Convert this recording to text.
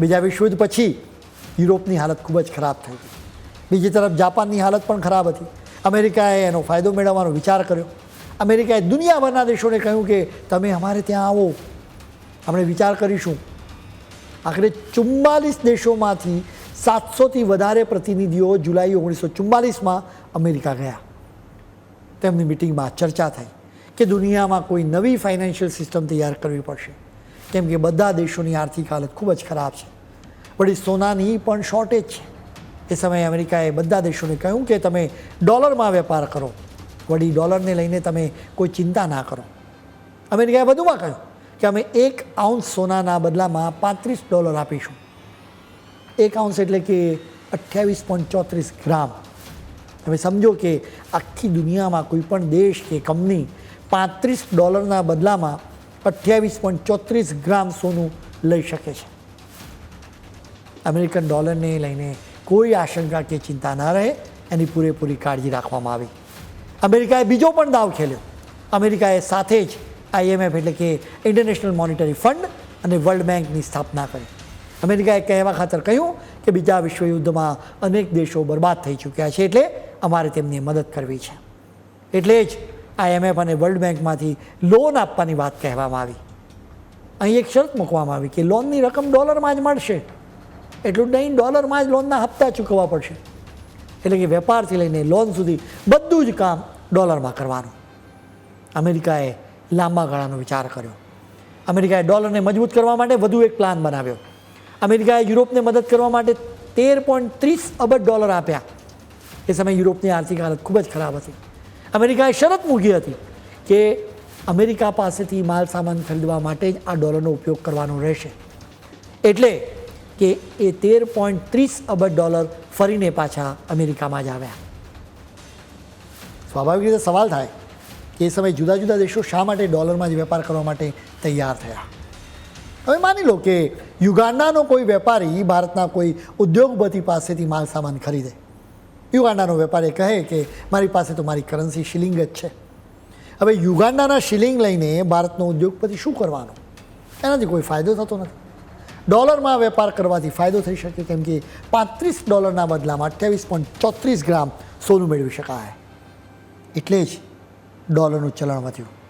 બીજા વિશ્વયુદ્ધ પછી યુરોપની હાલત ખૂબ જ ખરાબ થઈ બીજી તરફ જાપાનની હાલત પણ ખરાબ હતી. અમેરિકાએ એનો ફાયદો મેળવવાનો વિચાર કર્યો. અમેરિકાએ દુનિયાભરના દેશોને કહ્યું કે તમે અમારે ત્યાં આવો. આપણે વિચાર કરીશું. આખરે ચુમ્માલીસ દેશોમાંથી સાતસોથી વધારે પ્રતિનિધિઓ જુલાઈ ઓગણીસો ચુમ્માલીસમાં અમેરિકા ગયા. તેમની મિટિંગમાં ચર્ચા થઈ કે દુનિયામાં કોઈ નવી ફાઇનાન્શિયલ સિસ્ટમ તૈયાર કરવી પડશે. કેમ કે બધા દેશોની આર્થિક હાલત ખૂબ જ ખરાબ છે. વળી સોનાની પણ શોર્ટેજ છે. એ સમયે અમેરિકાએ બધા દેશોને કહ્યું કે તમે ડોલરમાં વેપાર કરો. વળી ડોલરને લઈને તમે કોઈ ચિંતા ના કરો. અમેરિકાએ વધુમાં કહ્યું કે અમે એક આઉન્સ સોનાના બદલામાં પાંત્રીસ ડોલર આપીશું. એક આઉન્સ એટલે કે અઠ્યાવીસ પોઈન્ટ ચોત્રીસ ગ્રામ. તમે સમજો કે આખી દુનિયામાં કોઈ પણ દેશ કે કંપની પાંત્રીસ ડોલરના બદલામાં અઠ્યાવીસ પોઈન્ટ ચોત્રીસ ગ્રામ સોનું લઈ શકે છે. અમેરિકન ડોલરને લઈને કોઈ આશંકા કે ચિંતા ના રહે, એની પૂરેપૂરી કાળજી રાખવામાં આવી. અમેરિકાએ બીજો પણ દાવ ખેલ્યો. અમેરિકાએ સાથે જ આઈએમએફ એટલે કે ઇન્ટરનેશનલ મોનિટરી ફંડ અને વર્લ્ડ બેંકની સ્થાપના કરી. અમેરિકાએ કહેવા ખાતર કહ્યું કે બીજા વિશ્વયુદ્ધમાં અનેક દેશો બરબાદ થઈ ચૂક્યા છે એટલે અમારે તેમની મદદ કરવી છે. એટલે જ આઈએમએફ અને વર્લ્ડ બેંકમાંથી લોન આપવાની વાત કહેવામાં આવી. અહીં એક શરત મૂકવામાં આવી કે લોનની રકમ ડોલરમાં જ મળશે. એટલું જ નહીં, ડોલરમાં જ લોનના હપ્તા ચૂકવવા પડશે. એટલે કે વેપારથી લઈને લોન સુધી બધું જ કામ ડોલરમાં કરવાનું. અમેરિકાએ લાંબા ગાળાનો વિચાર કર્યો. અમેરિકાએ ડોલરને મજબૂત કરવા માટે વધુ એક પ્લાન બનાવ્યો. અમેરિકાએ યુરોપને મદદ કરવા માટે તેર પોઈન્ટ ત્રીસ અબજ ડોલર આપ્યા. એ સમયે યુરોપની આર્થિક હાલત ખૂબ જ ખરાબ હતી. અમેરિકાએ શરત મૂકી હતી કે અમેરિકા પાસેથી માલ સામાન ખરીદવા માટે જ આ ડોલરનો ઉપયોગ કરવાનો રહેશે. એટલે કે એ તેર પોઈન્ટ ત્રીસ અબજ ડોલર ફરીને પાછા અમેરિકામાં જ આવ્યા. સ્વાભાવિક રીતે સવાલ થાય કે એ સમયે જુદા જુદા દેશો શા માટે ડોલરમાં જ વેપાર કરવા માટે તૈયાર થયા? હવે માની લો કે યુગાન્ડાનો કોઈ વેપારી ભારતના કોઈ ઉદ્યોગપતિ પાસેથી માલ સામાન ખરીદે. યુગાન્ડાનો વેપારી કહે કે મારી પાસે તો મારી કરન્સી શિલિંગ જ છે. હવે યુગાન્ડાના શિલિંગ લઈને ભારતનો ઉદ્યોગપતિ શું કરવાનો? એનાથી કોઈ ફાયદો થતો નથી. ડોલરમાં વેપાર કરવાથી ફાયદો થઈ શકે કેમ કે પાંત્રીસ ડોલરના બદલામાં અઠ્યાવીસ પોઈન્ટ ચોત્રીસ ગ્રામ સોનું મેળવી શકાય. એટલે જ ડોલરનું ચલણ વધ્યું.